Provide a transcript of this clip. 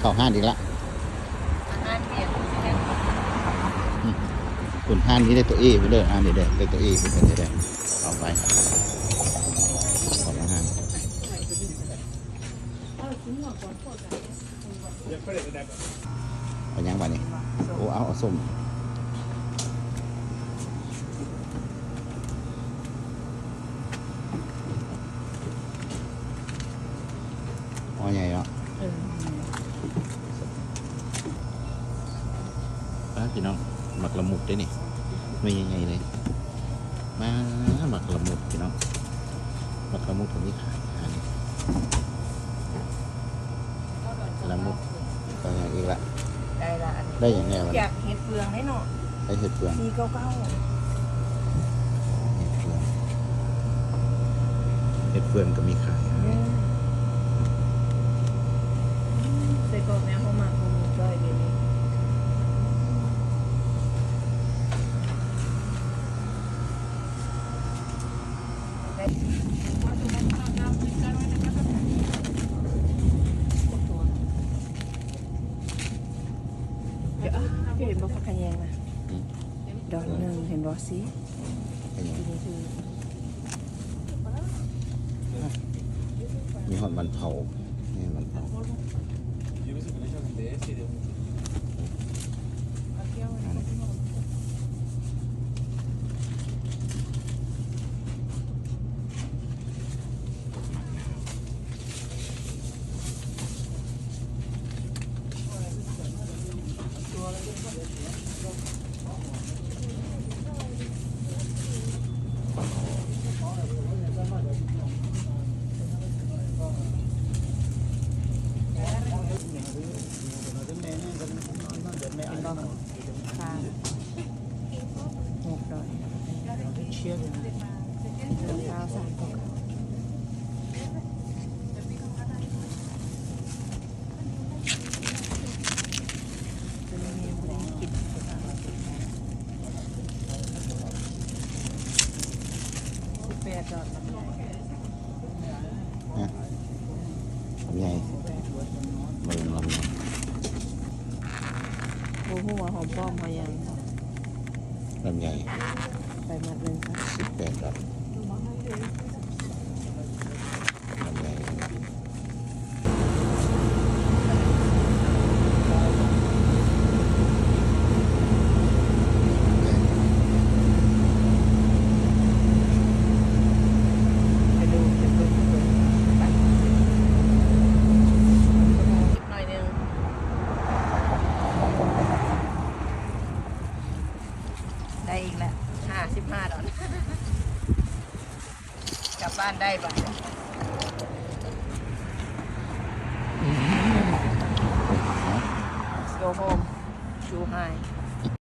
เข้าห้านอีกละคุณห้านนี้ได้ตัวเอไปเลยอ่านี่เด้ได้ตัวเอไปเลยได้เอาไปเอาไปห้านเอายังบ้านี่โอ้เอาเอาส้มอ๋อใหญ่เนาะ ป้าพี่น้องหมักละมุดได้นี่ไม่ยังไงเลยมาหมักละมุดพี่น้องหมักละมุดผมนี่ขายอันนี้ละมุดก็อย่างอีกละได้ละอันนี้ได้อย่างไงวะอยากเห็ดเฟืองได้เนาะได้เห็ดเฟืองสี่เก้าเก้าเห็ดเฟืองเห็ดเฟืองก็มีขาย ใส่กรอกแม่เขามาเขามีจ้อยเดี๋ยวนี้ เดี๋ยวอะพี่เห็นบ่ฟักขะแยงนะดอกหนึ่งเห็นบ่สิเป็นอย่างทีนี้คือมีหอดมันเผานี่มันเผา ค่ะหกดอกเชื่อเลยนะเดินเท้าสามกอกจะมีเมนูให้กินสิบแปดดอกทำไงมาลงลำโอ้โหหัวหอมป้อมพอยังลำใหญ่ไปมัดเลยค่ะสิบแปดดอกลำใหญ่ ไปดูไปดูไปดูไปหน่อยหนึงได้อีกแล้วห้าสิบห้าดอกกลั บบ้านได้บ้างโ o home too high